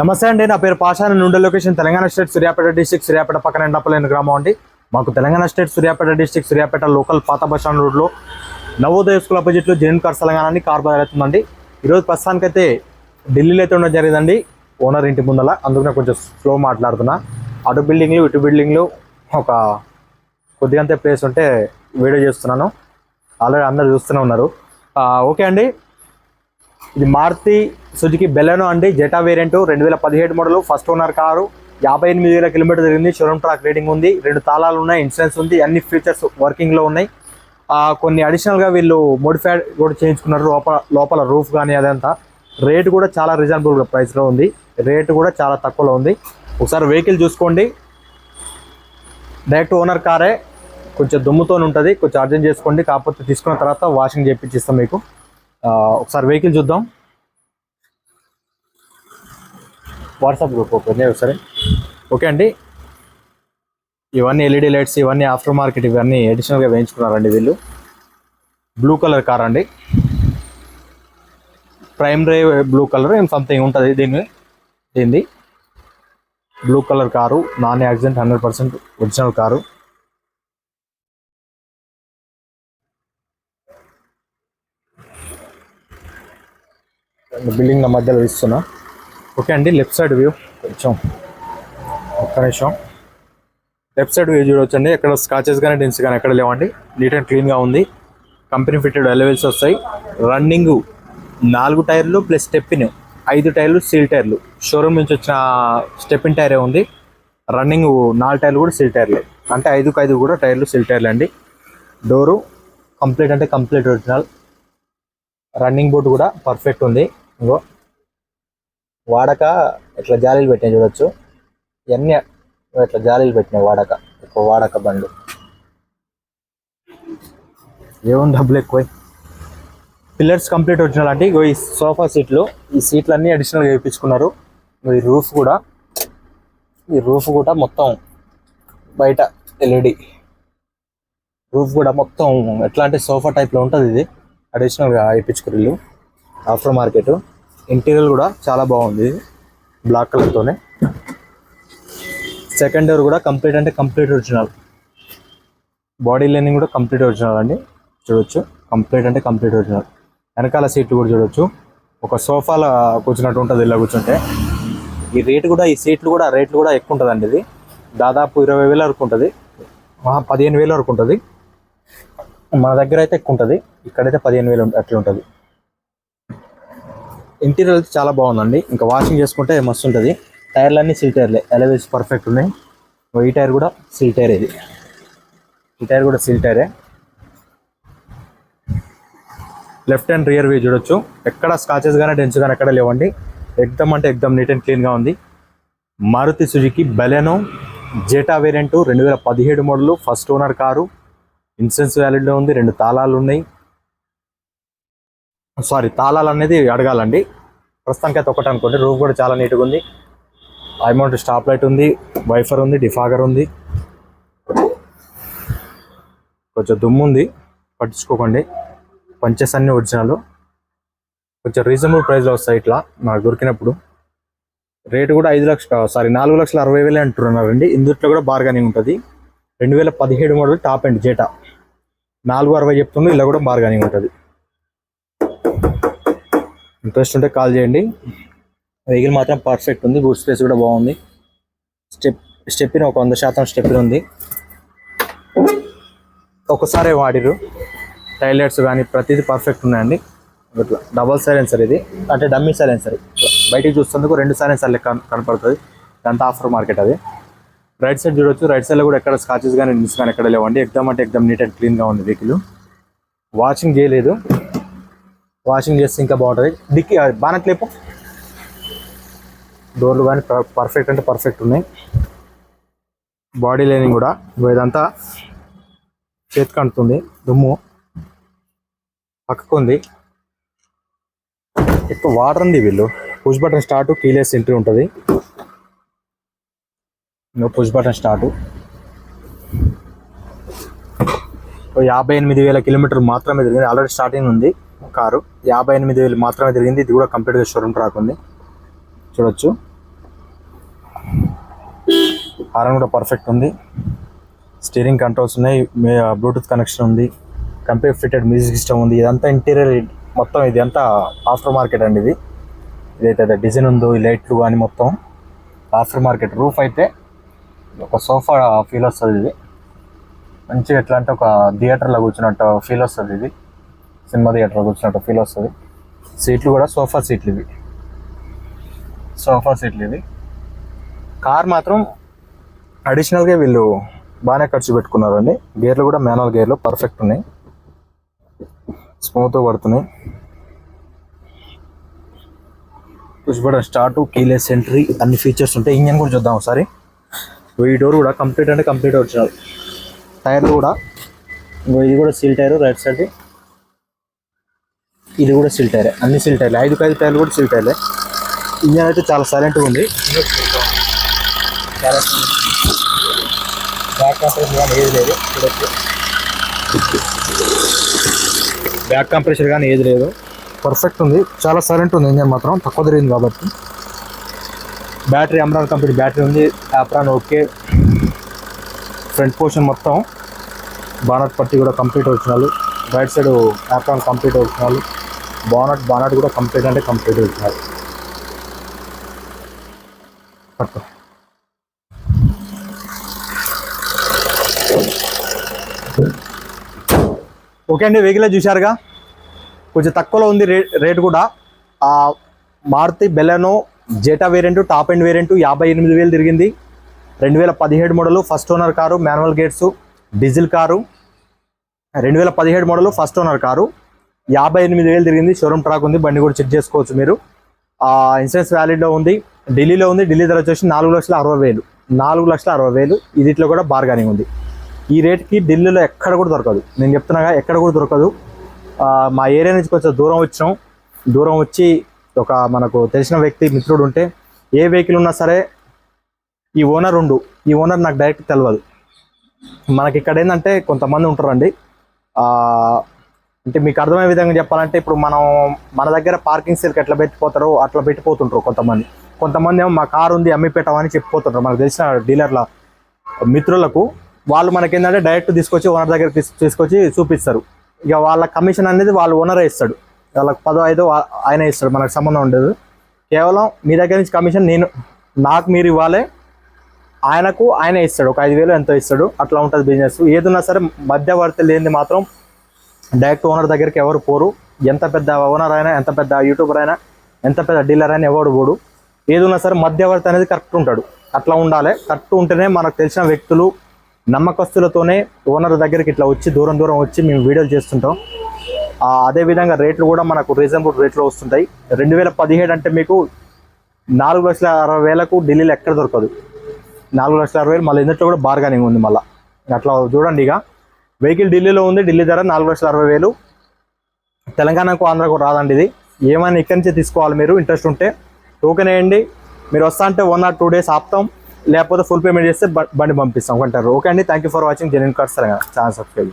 నమస్తే అండి నా పేరు పాషాన నుండి location Telangana state Suryapet district Suryapet పక్కన ఎండపల్లిన గ్రామం అండి. మాకు Telangana state Suryapet district Suryapet local పాత బస్టాండ్ రోడ్లో నవోదయ స్కూల్ అపోజిట్లో జైన్ కార్ తెలంగాణ అని కార్ బయలుతుందండి అవుతుందండి. ఈరోజు ప్రస్తుతానికైతే ఢిల్లీలో అయితే ఉండడం జరిగిందండి. ఓనర్ ఇంటి ముందల అందుకనే కొంచెం స్లో మాట్లాడుతున్నా. అటు బిల్డింగ్లు ఇటు బిల్డింగ్లు ఒక కొద్దిగంతే ప్లేస్ ఉంటే వీడియో చేస్తున్నాను. ఆల్రెడీ అందరు చూస్తూనే ఉన్నారు. ఓకే అండి. ఇది మారుతి సుజుకి బెలెనో అండి జెటా వేరియంట్ రెండు వేల పదిహేడు మోడల్ ఫస్ట్ ఓనర్ కారు. యాభై ఎనిమిది వేల కిలోమీటర్ జరిగింది షోరూమ్ ట్రాక్ రేటింగ్ ఉంది రెండు తాళాలు ఉన్నాయి ఇన్సూరెన్స్ ఉంది అన్ని ఫీచర్స్ వర్కింగ్లో ఉన్నాయి. కొన్ని అడిషనల్గా వీళ్ళు మోడిఫైడ్ కూడా చేయించుకున్నారు లోపల లోపల రూఫ్ కానీ అదంతా. రేట్ కూడా చాలా రీజనబుల్ ప్రైస్లో ఉంది రేట్ కూడా చాలా తక్కువలో ఉంది. ఒకసారి వెహికల్ చూసుకోండి. డైరెక్ట్ ఓనర్ కారే కొంచెం దుమ్ముతో ఉంటుంది కొంచెం అర్జెంట్ చేసుకోండి కాకపోతే తీసుకున్న తర్వాత వాషింగ్ చేయించిస్తాం మీకు. ఒకసారి వెహికల్ చూద్దాం. వాట్సాప్ గ్రూప్ ఓపెన్ చేయ ఒకసారి. ఓకే అండి. ఇవన్నీ ఎల్ఈడి లైట్స్ ఇవన్నీ ఆఫ్టర్ మార్కెట్ ఇవన్నీ అడిషనల్గా వేయించుకున్నారండి వీళ్ళు. బ్లూ కలర్ కార్ అండి. ప్రైమ్ డ్రైవ్ బ్లూ కలర్ ఏం సంథింగ్ ఉంటుంది దీన్ని దీనిది. Blue colour car non accident hundred percent original car. Building మధ్యలో ఇస్తున్నా. ఓకే అండి లెఫ్ట్ సైడ్ వ్యూ కొంచెం ఒక్క నిమిషం. లెఫ్ట్ సైడ్ వ్యూ చూడొచ్చండి. ఎక్కడ స్కాచెస్ కానీ డెన్స్ కానీ ఎక్కడ లేవండి. నీట్ అండ్ క్లీన్గా ఉంది. కంపెనీ ఫిట్టెడ్ ఎలవెల్స్ వస్తాయి. రన్నింగ్ నాలుగు టైర్లు ప్లస్ స్టెప్పిన్ ఐదు టైర్లు సీల్ టైర్లు. షోరూమ్ నుంచి వచ్చిన స్టెప్పిన్ టైరే ఉంది. రన్నింగ్ నాలుగు టైర్లు కూడా సీల్ టైర్లే. అంటే ఐదుకు ఐదు కూడా టైర్లు సీల్ టైర్లు అండి. డోరు కంప్లీట్ అంటే కంప్లీట్ ఒరిజినల్ రన్నింగ్ బోర్డు కూడా పర్ఫెక్ట్ ఉంది. ఇంకో వాడక ఇట్లా జాలీలు పెట్టినాయి చూడొచ్చు. ఇవన్నీ ఇట్లా జాలీలు పెట్టినాయి వాడక ఎక్కువ వాడక బండ్లు. ఏముంది డబ్బులు ఎక్కువ? పిల్లర్స్ కంప్లీట్ ఒరిజినల్ అంటే ఇగో ఈ సోఫా సీట్లు ఈ సీట్లు అన్నీ అడిషనల్గా వేయించుకున్నారు. ఈ రూఫ్ కూడా. ఈ రూఫ్ కూడా మొత్తం బయట ఎల్ఈడి. రూఫ్ కూడా మొత్తం ఎట్లా అంటే సోఫా టైప్లో ఉంటుంది ఇది? అడిషనల్గా వేయించుకున్నారు ఇల్లు ఆఫ్టర్ మార్కెట్ ఇంటీరియర్ కూడా చాలా బాగుంది. బ్లాక్ కలర్తోనే సెకండ్ డోర్ కూడా కంప్లీట్ అంటే కంప్లీట్ ఒరిజినల్ బాడీ లైనింగ్ కూడా కంప్లీట్ ఒరిజినల్ అండి. చూడొచ్చు. కంప్లీట్ అంటే కంప్లీట్ ఒరిజినల్ వెనకాల సీట్లు కూడా చూడొచ్చు. ఒక సోఫాలో కూర్చున్నట్టు ఉంటుంది ఇలా కూర్చుంటే. ఈ రేటు కూడా ఈ సీట్లు కూడా రేట్లు కూడా ఎక్కువ ఉంటుందండి ఇది. దాదాపు ఇరవై వేల వరకు ఉంటుంది. పదిహేను వేల వరకు ఉంటుంది. మన దగ్గర అయితే ఎక్కువ ఉంటుంది. ఇక్కడైతే పదిహేను వేలు అట్లా ఉంటుంది. ఇంటీరియర్ అయితే చాలా బాగుందండి. ఇంకా వాషింగ్ చేసుకుంటే మస్తు ఉంటుంది. టైర్లు అన్నీ సీల్ టైర్లే ఎలవేస్ పర్ఫెక్ట్ ఉన్నాయి. ఈ టైర్ కూడా సీల్ టైర్ ఇది. ఈ టైర్ కూడా సీల్ టైరే లెఫ్ట్ అండ్ రియర్ వ్యూ చూడొచ్చు. ఎక్కడ స్కాచెస్ కానీ డెన్స్ కానీ ఎక్కడ లేవండి. ఎగ్దమ్ అంటే ఎక్దమ్ నీట్ అండ్ క్లీన్గా ఉంది. Maruti Suzuki Baleno Zeta variant రెండు వేల పదిహేడు model. First owner car. Insurance వ్యాలిడ్లో ఉంది. రెండు తాళాలు ఉన్నాయి. సారీ తాళాలు అనేది అడగాలండి. ప్రస్తుతానికి అయితే ఒకటి అనుకోండి రూఫ్ కూడా చాలా నీట్గా ఉంది. అమౌంట్ స్టాప్ లైట్ ఉంది వైఫర్ ఉంది డిఫాగర్ ఉంది. కొంచెం దుమ్ము ఉంది పట్టించుకోకండి. పంచెస్ అన్ని ఒరిజినల్ కొంచెం రీజనబుల్ ప్రైస్లో వస్తాయి ఇట్లా నాకు దొరికినప్పుడు. రేటు కూడా ఐదు లక్షల సారీ నాలుగు లక్షల అరవై వేలే అంటున్నారండి. ఇందులో కూడా బార్గనింగ్ ఉంటుంది. రెండు వేల పదిహేడు మోడల్ టాప్ అండ్ జేటా. నాలుగు అరవై చెప్తుండ్రు ఇలా కూడా బార్గనింగ్ ఉంటుంది. ఇంట్రెస్ట్ ఉంటే కాల్ చేయండి. వెహికల్ మాత్రం పర్ఫెక్ట్ ఉంది. బూట్ స్పేస్ కూడా బాగుంది. స్టెప్ స్టెప్పిన ఒక వంద శాతం స్టెప్పిన ఉంది. ఒకసారే వాడిరు టైలెట్స్ కానీ ప్రతిదీ పర్ఫెక్ట్ ఉన్నాయండి. ఇట్లా డబల్ సైలెన్సర్ ఇది. అంటే డమ్మీ సైలెన్సర్. బయటికి చూస్తుందుకు రెండు సైలెన్సర్లు కనపడుతుంది. దాంతో ఆఫర్ మార్కెట్ అది. రైట్ సైడ్ చూడొచ్చు. రైట్ సైడ్లో కూడా ఎక్కడ స్కాచెస్ కానీ నిన్స్ కానీ ఎక్కడ లేవండి. ఎగ్దమ్ అంటే ఎగ్దమ్ నీట్ అండ్ క్లీన్గా ఉంది వెహికల్. వాషింగ్ చేయలేదు. వాషింగ్ చేస్తే ఇంకా బాగుంటుంది. డిక్కీ బానట్లేపు డోర్లు కానీ పర్ఫెక్ట్ అంటే పర్ఫెక్ట్ ఉన్నాయి. బాడీ లైనింగ్ కూడా ఇదంతా చేతికి అంటుతుంది దుమ్ము. పక్కకు ఉంది. ఎక్కువ వాటర్ ఉంది వీళ్ళు. Push button start keyless entry ఉంటుంది. పుష్ బటన్ స్టార్ట్ యాభై ఎనిమిది వేల కిలోమీటర్ మాత్రమే తిరిగింది. ఆల్రెడీ స్టార్టింగ్ ఉంది. కారు. యాభై ఎనిమిది వేలు మాత్రమే తిరిగింది. ఇది కూడా కంప్లీట్గా షోరూమ్ ట్రాక్ ఉంది. చూడొచ్చు. హారన్ కూడా పర్ఫెక్ట్ ఉంది. స్టీరింగ్ కంట్రోల్స్ ఉన్నాయి. బ్లూటూత్ కనెక్షన్ ఉంది. కంప్యూటర్ ఫిటెడ్ మ్యూజిక్ సిస్టమ్ ఉంది. ఇదంతా ఇంటీరియర్ మొత్తం ఇది అంతా ఆఫ్టర్ మార్కెట్ అండి ఇది? ఇదైతే డిజైన్ ఉందో ఈ లైట్లు కానీ మొత్తం ఆఫ్టర్ మార్కెట్ రూఫ్ అయితే ఒక సోఫా ఫీల్ వస్తుంది ఇది. మంచిగా ఎట్లా అంటే ఒక థియేటర్లో కూర్చున్నట్టు ఫీల్ వస్తుంది ఇది. సినిమా థియేటర్లో కూర్చున్నట్టు ఫీల్ వస్తుంది. సీట్లు కూడా సోఫా సీట్లు ఇవి. సోఫా సీట్లు ఇవి. కార్ మాత్రం అడిషనల్గా వీళ్ళు బాగానే ఖర్చు పెట్టుకున్నారండి. గేర్లు కూడా మేనల్ గేర్లు పర్ఫెక్ట్ ఉన్నాయి. స్మూత్ పడుతున్నాయి. పుష్ స్టార్ట్ కీలెస్ ఎంట్రీ అన్ని ఫీచర్స్ ఉంటాయి. ఇంజన్ కూడా చూద్దాం ఒకసారి. ఈ డోర్ కూడా కంప్లీట్ అంటే కంప్లీట్ వచ్చినారు టైర్లు కూడా ఇది కూడా సీల్ టైర్ రైట్ సైడ్ ఇది కూడా సిల్ టైరే అన్ని సీల్ టైర్లే ఐదు ఐదు టైర్లు కూడా సీల్ టైర్లే ఇంజన్ అయితే చాలా సైలెంట్గా ఉంది. చాలా బ్యాక్ కంప్రెషర్ కానీ ఏది లేదు. బ్యాక్ కంప్రెషర్ కానీ ఏది లేదు. పర్ఫెక్ట్ ఉంది. చాలా సైలెంట్ ఉంది ఇంజన్ మాత్రం. తక్కువ తిరిగింది కాబట్టి. బ్యాటరీ అమ్రాన్ కంపెనీ బ్యాటరీ ఉంది. యాప్రాన్ ఓకే ఫ్రంట్ పోర్షన్ మొత్తం. బానట్ పట్టి కూడా కంప్లీట్ వచ్చినాలు రైట్ సైడ్ యాప్రాన్ కంప్లీట్ వచ్చినాలు బానట్ బానట్ కూడా కంప్లీట్ అంటే కంప్లీట్ వచ్చినారు పట్టు. ఓకే అండి వెహికల్ చూశారుగా. కొంచెం తక్కువలో ఉంది రేట్ రేట్ కూడా. ఆ Maruti Baleno Zeta variant top end variant యాభై ఎనిమిది వేలు తిరిగింది. రెండు వేల పదిహేడు model first owner car manual gates diesel car. రెండు వేల పదిహేడు మోడలు ఫస్ట్ ఓనర్ కారు. యాభై ఎనిమిది వేలు తిరిగింది. షోరూమ్ ట్రాక్ ఉంది. బండి కూడా చెక్ చేసుకోవచ్చు మీరు. ఇన్సూరెన్స్ వ్యాలిడ్లో ఉంది. ఢిల్లీలో ఉంది. ఢిల్లీ ధర వచ్చేసి నాలుగు లక్షల అరవై వేలు. నాలుగు లక్షల అరవై వేలు. ఇదిట్లో కూడా బార్గానింగ్ ఉంది. ఈ రేట్కి ఢిల్లీలో ఎక్కడ కూడా దొరకదు. నేను చెప్తున్నాగా ఎక్కడ కూడా దొరకదు. మా ఏరియా నుంచి కొంచెం దూరం వచ్చాం. దూరం వచ్చి ఒక మనకు తెలిసిన వ్యక్తి మిత్రుడు ఉంటే ఏ వెహికల్ ఉన్నా సరే ఈ ఓనర్ ఉండు. ఈ ఓనర్ నాకు డైరెక్ట్ తెలియదు మనకి ఇక్కడ ఏంటంటే కొంతమంది ఉంటారండి. అంటే మీకు అర్థమయ్యే విధంగా చెప్పాలంటే ఇప్పుడు మనం మన దగ్గర పార్కింగ్ సెల్కి ఎట్లా పెట్టిపోతారో అట్లా పెట్టిపోతుంటారు కొంతమంది. కొంతమంది ఏమో మా కారు ఉంది అమ్మి పెట్టమని చెప్పిపోతుంటారు మనకు తెలిసిన డీలర్ల మిత్రులకు వాళ్ళు మనకి ఏంటంటే డైరెక్ట్ తీసుకొచ్చి ఓనర్ దగ్గర తీసుకొచ్చి చూపిస్తారు. ఇక వాళ్ళ కమిషన్ అనేది వాళ్ళు ఓనరే ఇస్తాడు. వాళ్ళకి పదో ఐదో ఆయన ఇస్తాడు మనకు సంబంధం ఉండదు. కేవలం మీ దగ్గర నుంచి కమిషన్ నేను నాకు మీరు ఇవ్వాలి ఆయనకు ఆయన ఇస్తాడు. ఒక ఐదు వేలు ఎంతో ఇస్తాడు. అట్లా ఉంటుంది బిజినెస్ ఏదున్నా సరే మధ్యవర్తి లేనిది మాత్రం డైరెక్ట్ ఓనర్ దగ్గరికి ఎవరు పోరు. ఎంత పెద్ద ఓనర్ అయినా ఎంత పెద్ద యూట్యూబర్ అయినా ఎంత పెద్ద డీలర్ అయినా ఎవడు పోడు. ఏదున్నా సరే మధ్యవర్తి అనేది కరెక్ట్ ఉంటాడు. అట్లా ఉండాలి. కరెక్ట్ ఉంటేనే మనకు తెలిసిన వ్యక్తులు నమ్మకస్తులతోనే ఓనర్ దగ్గరికి ఇట్లా వచ్చి దూరం దూరం వచ్చి మేము వీడియోలు చేస్తుంటాం. అదేవిధంగా అదే విధంగా రేట్లు కూడా మనకు రీజనబుల్ రేట్లో వస్తుంటాయి. రెండు వేల పదిహేడు అంటే మీకు నాలుగు లక్షల అరవై వేలకు ఢిల్లీలో ఎక్కడ దొరకదు. నాలుగు లక్షల అరవై వేలు మళ్ళీ ఇందులో కూడా బార్గానింగ్ ఉంది మళ్ళీ. అట్లా చూడండి ఇక. వెహికల్ ఢిల్లీలో ఉంది. ఢిల్లీ ధర నాలుగు లక్షల అరవై వేలు. తెలంగాణకు ఆంధ్రకు రాదండి ఇది. ఏమైనా ఇక్కడి నుంచే తీసుకోవాలి మీరు? ఇంట్రెస్ట్ ఉంటే టోకెన్ వేయండి. మీరు వస్తా అంటే వన్ ఆర్ టూ డేస్ ఆపుతాం. లేకపోతే ఫుల్ పేమెంట్ చేస్తే బండి పంపిస్తాం. కొంటారు ఓకే అండి. Thank you for watching. Genuine cars Telangana. Channel subscribe